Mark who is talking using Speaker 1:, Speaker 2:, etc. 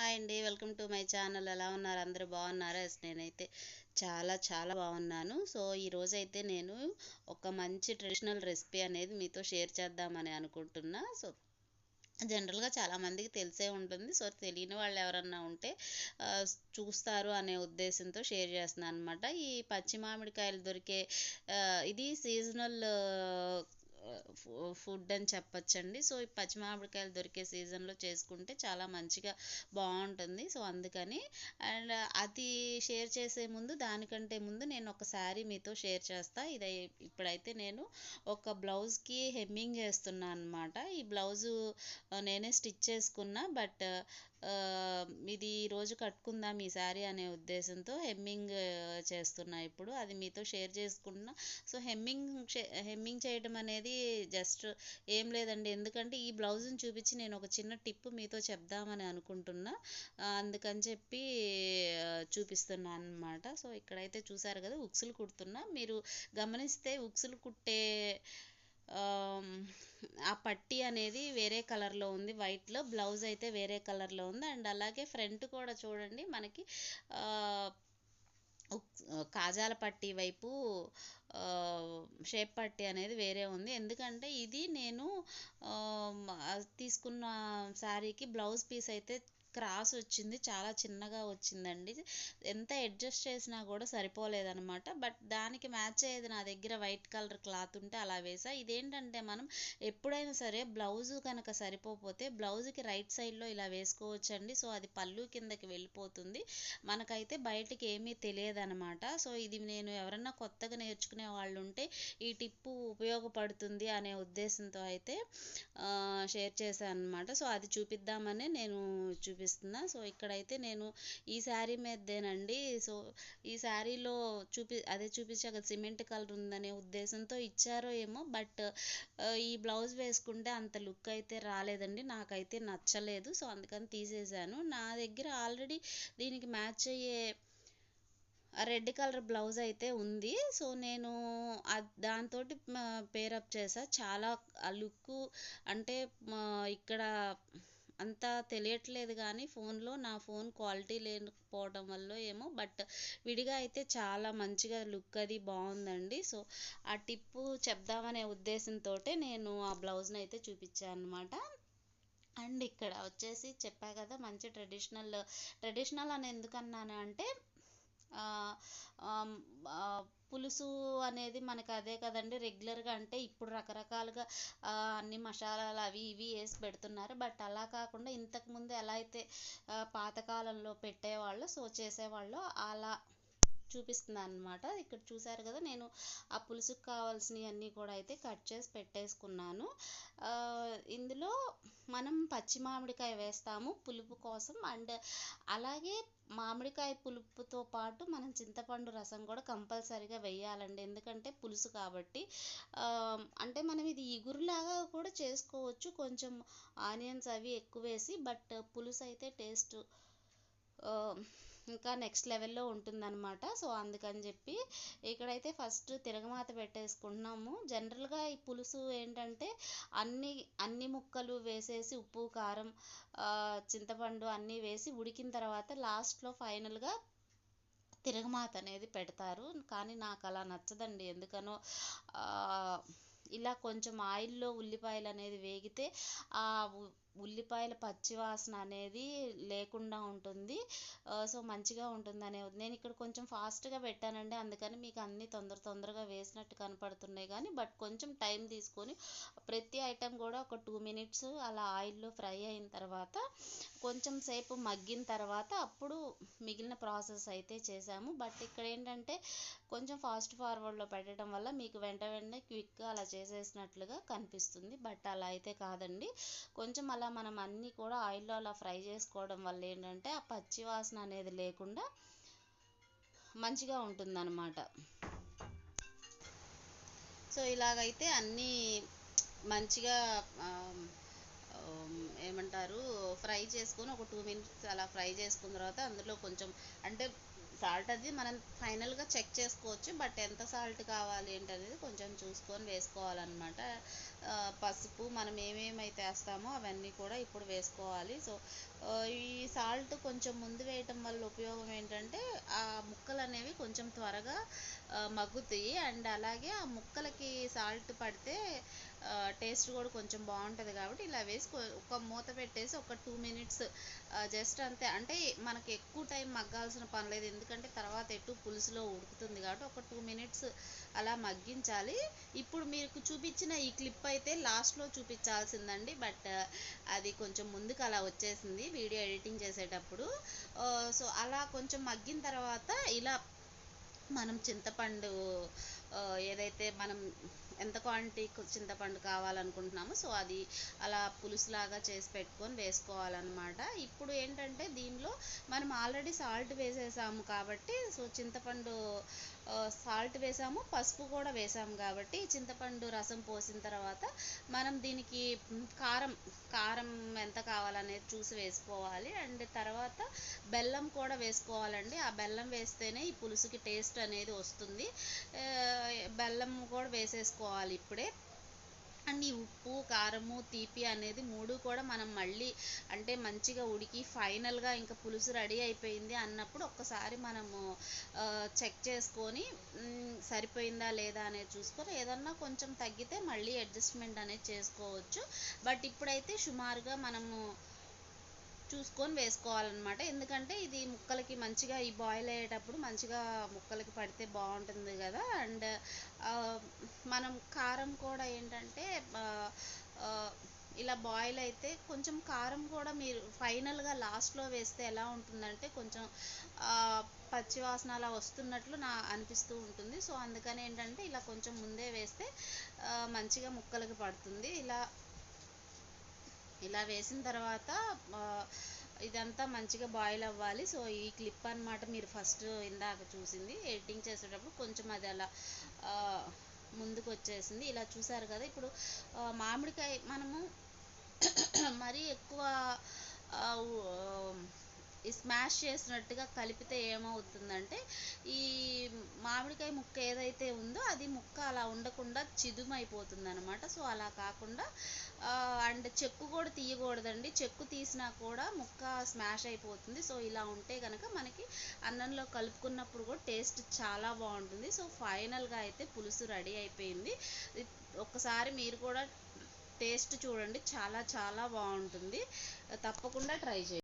Speaker 1: Hi అండి welcome to my channel. ఎలా ఉన్నారు? అందరూ బాగున్నారా? ఎస్ నేనైతే చాలా చాలా బాగున్నాను. సో ఈరోజు అయితే నేను ఒక మంచి ట్రెడిషనల్ రెసిపీ అనేది మీతో షేర్ చేద్దామని అనుకుంటున్నా. సో జనరల్గా చాలామందికి తెలిసే ఉంటుంది. సో తెలియని వాళ్ళు ఎవరన్నా ఉంటే చూస్తారు అనే ఉద్దేశంతో షేర్ చేస్తున్నాను అనమాట ఈ పచ్చి మామిడికాయలు దొరికే ఇది సీజనల్ ఫుడ్ అని చెప్పచ్చండి. సో ఈ పచ్చి మామిడికాయలు దొరికే సీజన్లో చేసుకుంటే చాలా మంచిగా బాగుంటుంది. సో అందుకని అండ్ అది షేర్ చేసే ముందు దానికంటే ముందు నేను ఒక శారీ మీతో షేర్ చేస్తా. ఇది ఇప్పుడైతే నేను ఒక బ్లౌజ్కి హెమ్మింగ్ చేస్తున్నాను అనమాట ఈ బ్లౌజు నేనే స్టిచ్ చేసుకున్నా. బట్ ఇది ఈరోజు కట్టుకుందాం ఈ శారీ అనే ఉద్దేశంతో హెమ్మింగ్ చేస్తున్నా ఇప్పుడు. అది మీతో షేర్ చేసుకుంటున్నా. సో హెమ్మింగ్ హెమ్మింగ్ చేయడం అనేది జస్ట్ ఏం లేదండి. ఎందుకంటే ఈ బ్లౌజ్ని చూపించి నేను ఒక చిన్న టిప్ మీతో చెప్దామని అనుకుంటున్నా. అందుకని చెప్పి చూపిస్తున్నా చూపిస్తున్నాను అనమాట సో ఇక్కడైతే చూసారు కదా ఉక్సులు కుడుతున్నా. మీరు గమనిస్తే ఉక్సులు కుట్టే ఆ పట్టీ అనేది వేరే కలర్లో ఉంది. వైట్లో బ్లౌజ్ అయితే వేరే కలర్లో ఉంది. అండ్ అలాగే ఫ్రంట్ కూడా చూడండి మనకి కాజాల పట్టీ వైపు షేప్ పట్టీ అనేది వేరే ఉంది. ఎందుకంటే ఇది నేను తీసుకున్న శారీకి బ్లౌజ్ పీస్ అయితే క్రాస్ వచ్చింది చాలా చిన్నగా వచ్చిందండి. ఎంత అడ్జస్ట్ చేసినా కూడా సరిపోలేదనమాట బట్ దానికి మ్యాచ్ అయ్యేది నా దగ్గర వైట్ కలర్ క్లాత్ ఉంటే అలా వేసా. ఇదేంటంటే మనం ఎప్పుడైనా సరే బ్లౌజ్ కనుక సరిపోతే బ్లౌజ్కి రైట్ సైడ్లో ఇలా వేసుకోవచ్చండి. సో అది పళ్ళు కిందకి వెళ్ళిపోతుంది. మనకైతే బయటికి ఏమీ తెలియదు అనమాట సో ఇది నేను ఎవరన్నా కొత్తగా నేర్చుకునే వాళ్ళు ఉంటే ఈ టిప్పు ఉపయోగపడుతుంది అనే ఉద్దేశంతో అయితే షేర్ చేశాను అనమాట సో అది చూపిద్దామని నేను చూపిస్తున్నా. సో ఇక్కడైతే నేను ఈ శారీ మీదేనండి. సో ఈ శారీలో చూపి అదే చూపించాక సిమెంట్ కలర్ ఉందనే ఉద్దేశంతో ఇచ్చారో ఏమో. బట్ ఈ బ్లౌజ్ వేసుకుంటే అంత లుక్ అయితే రాలేదండి. నాకైతే నచ్చలేదు. సో అందుకని తీసేశాను నా దగ్గర ఆల్రెడీ దీనికి మ్యాచ్ అయ్యే రెడ్ కలర్ బ్లౌజ్ అయితే ఉంది. సో నేను దాంతో పేరప్ చేసా. చాలా ఆ లుక్ అంటే మా ఇక్కడ అంత తెలియట్లేదు కానీ ఫోన్లో నా ఫోన్ క్వాలిటీ లేకపోవడం వల్ల ఏమో బట్ విడిగా అయితే చాలా మంచిగా లుక్ అది బాగుందండి సో ఆ టిప్పు చెప్దామనే ఉద్దేశంతో నేను ఆ బ్లౌజ్ని అయితే చూపించాను అనమాట అండ్ ఇక్కడ వచ్చేసి చెప్పా కదా మంచి ట్రెడిషనల్ ట్రెడిషనల్ అని ఎందుకన్నాను అంటే పులుసు అనేది మనకు అదే కదండి. రెగ్యులర్గా అంటే ఇప్పుడు రకరకాలుగా అన్ని మసాలాలు అవి ఇవి వేసి పెడుతున్నారు. బట్ అలా కాకుండా ఇంతకుముందు ఎలా అయితే పాతకాలంలో పెట్టేవాళ్ళు సో చేసేవాళ్ళు అలా చూపిస్తున్నాను అనమాట ఇక్కడ చూసారు కదా నేను ఆ పులుసుకు కావాల్సినవి అన్నీ కూడా అయితే కట్ చేసి పెట్టేసుకున్నాను. ఇందులో మనం పచ్చి మామిడికాయ వేస్తాము పులుపు కోసం. అండ్ అలాగే మామిడికాయ పులుపుతో పాటు మనం చింతపండు రసం కూడా కంపల్సరీగా వేయాలండి. ఎందుకంటే పులుసు కాబట్టి. అంటే మనం ఇది ఇగురులాగా కూడా చేసుకోవచ్చు. కొంచెం ఆనియన్స్ అవి ఎక్కువ వేసి బట్ పులుసు అయితే టేస్ట్ ఇంకా నెక్స్ట్ లెవెల్లో ఉంటుందన్నమాట. సో అందుకని చెప్పి ఇక్కడైతే ఫస్ట్ తిరగమాత పెట్టేసుకుంటున్నాము. జనరల్గా ఈ పులుసు ఏంటంటే అన్ని అన్ని ముక్కలు వేసేసి ఉప్పు కారం చింతపండు అన్నీ వేసి ఉడికిన తర్వాత లాస్ట్లో ఫైనల్గా తిరగమాత అనేది పెడతారు. కానీ నాకు అలా నచ్చదండి. ఎందుకనో ఇలా కొంచెం ఆయిల్లో ఉల్లిపాయలు అనేది వేగితే ఆ ఉల్లిపాయల పచ్చి వాసన అనేది లేకుండా ఉంటుంది. సో మంచిగా ఉంటుంది అనే నేను ఇక్కడ కొంచెం ఫాస్ట్గా పెట్టానండి. అందుకని మీకు అన్ని తొందర తొందరగా వేసినట్టు కనపడుతున్నాయి కానీ బట్ కొంచెం టైం తీసుకొని ప్రతి ఐటెం కూడా ఒక టూ మినిట్స్ అలా ఆయిల్లో ఫ్రై అయిన తర్వాత కొంచెం సేపు మగ్గిన తర్వాత అప్పుడు మిగిలిన ప్రాసెస్ అయితే చేసాము బట్ ఇక్కడ ఏంటంటే కొంచెం ఫాస్ట్ ఫార్వర్డ్లో పెట్టడం వల్ల మీకు వెంట వెంటనే క్విక్గా అలా చేసేసినట్లుగా కనిపిస్తుంది. బట్ అలా అయితే కాదండి. కొంచెం అలా మనం అన్నీ కూడా ఆయిల్లో అలా ఫ్రై చేసుకోవడం వల్ల ఏంటంటే ఆ పచ్చి వాసన అనేది లేకుండా మంచిగా ఉంటుందన్నమాట. సో ఇలాగైతే అన్నీ మంచిగా ఏమంటారు ఫ్రై చేసుకొని ఒక టూ మినిట్స్ అలా ఫ్రై చేసుకున్న తర్వాత అందులో కొంచెం అంటే సాల్ట్ అది మనం ఫైనల్గా చెక్ చేసుకోవచ్చు బట్ ఎంత సాల్ట్ కావాలి ఏంటనేది కొంచెం చూసుకొని వేసుకోవాలన్నమాట. పసుపు మనం ఏమేమైతే వేస్తామో అవన్నీ కూడా ఇప్పుడు వేసుకోవాలి. సో ఈ సాల్ట్ కొంచెం ముందు వేయటం వల్ల ఉపయోగం ఏంటంటే ఆ ముక్కలు అనేవి కొంచెం త్వరగా మగ్గుతాయి. అండ్ అలాగే ఆ ముక్కలకి సాల్ట్ పడితే టేస్ట్ కూడా కొంచెం బాగుంటుంది కాబట్టి ఇలా వేసి ఒక మూత పెట్టేసి ఒక టూ మినిట్స్ జస్ట్ అంతే. అంటే మనకి ఎక్కువ టైం మగ్గాల్సిన పని లేదు. ఎందుకంటే తర్వాత ఎటు పులుసులో ఉడుకుతుంది కాబట్టి ఒక టూ మినిట్స్ అలా మగ్గించాలి. ఇప్పుడు మీకు చూపించిన ఈ క్లిప్ అయితే లాస్ట్లో చూపించాల్సిందండి. బట్ అది కొంచెం ముందుకు అలా వచ్చేసింది వీడియో ఎడిటింగ్ చేసేటప్పుడు. సో అలా కొంచెం మగ్గిన తర్వాత ఇలా మనం చింతపండు ఏదైతే మనం ఎంత క్వాంటిటీ చింతపండు కావాలనుకుంటున్నామో సో అది అలా పులుసులాగా చేసి పెట్టుకొని వేసుకోవాలన్నమాట. ఇప్పుడు ఏంటంటే దీనిలో మనం ఆల్రెడీ సాల్ట్ వేసేసాము కాబట్టి సో చింతపండు సాల్ట్ వేసాము పసుపు కూడా వేసాము కాబట్టి చింతపండు రసం పోసిన తర్వాత మనం దీనికి కారం కారం ఎంత కావాలనేది చూసి వేసుకోవాలి. అండ్ తర్వాత బెల్లం కూడా వేసుకోవాలండి. ఆ బెల్లం వేస్తేనే ఈ పులుసుకి టేస్ట్ అనేది వస్తుంది. బెల్లం కూడా వేసేసుకోవాలి ఇప్పుడే. అండ్ ఈ ఉప్పు కారము తీపి అనేది మూడు కూడా మనం మళ్ళీ అంటే మంచిగా ఉడికి ఫైనల్గా ఇంకా పులుసు రెడీ అయిపోయింది అన్నప్పుడు ఒక్కసారి మనము చెక్ చేసుకొని సరిపోయిందా లేదా అనేది చూసుకొని ఏదన్నా కొంచెం తగ్గితే మళ్ళీ అడ్జస్ట్మెంట్ అనేది చేసుకోవచ్చు. బట్ ఇప్పుడైతే సుమారుగా మనము చూసుకొని వేసుకోవాలన్నమాట. ఎందుకంటే ఇది ముక్కలకి మంచిగా ఈ బాయిల్ అయ్యేటప్పుడు మంచిగా ముక్కలకి పడితే బాగుంటుంది కదా. అండ్ మనం కారం కూడా ఏంటంటే ఇలా బాయిల్ అయితే కొంచెం కారం కూడా మీరు ఫైనల్గా లాస్ట్లో వేస్తే ఎలా ఉంటుందంటే కొంచెం పచ్చివాసన అలా వస్తున్నట్లు నా అనిపిస్తూ ఉంటుంది. సో అందుకని ఏంటంటే ఇలా కొంచెం ముందే వేస్తే మంచిగా ముక్కలకి పడుతుంది. ఇలా ఇలా వేసిన తర్వాత ఇదంతా మంచిగా బాయిల్ అవ్వాలి. సో ఈ క్లిప్ అనమాట మీరు ఫస్ట్ ఇందాక చూసింది. ఎడిటింగ్ చేసేటప్పుడు కొంచెం అది అలా ముందుకు వచ్చేసింది ఇలా చూసారు కదా ఇప్పుడు మామిడికాయ మనము మరీ ఎక్కువ ఈ స్మాష్ చేసినట్టుగా కలిపితే ఏమవుతుందంటే ఈ మామిడికాయ ముక్క ఏదైతే ఉందో అది ముక్క అలా ఉండకుండా చిదుమైపోతుంది అనమాట సో అలా కాకుండా అండ్ చెక్కు కూడా తీయకూడదండి. చెక్కు తీసినా కూడా ముక్క స్మాష్ అయిపోతుంది. సో ఇలా ఉంటే కనుక మనకి అన్నంలో కలుపుకున్నప్పుడు కూడా టేస్ట్ చాలా బాగుంటుంది. సో ఫైనల్గా అయితే పులుసు రెడీ అయిపోయింది. ఒక్కసారి మీరు కూడా టేస్ట్ చూడండి. చాలా చాలా బాగుంటుంది. తప్పకుండా ట్రై చేయండి.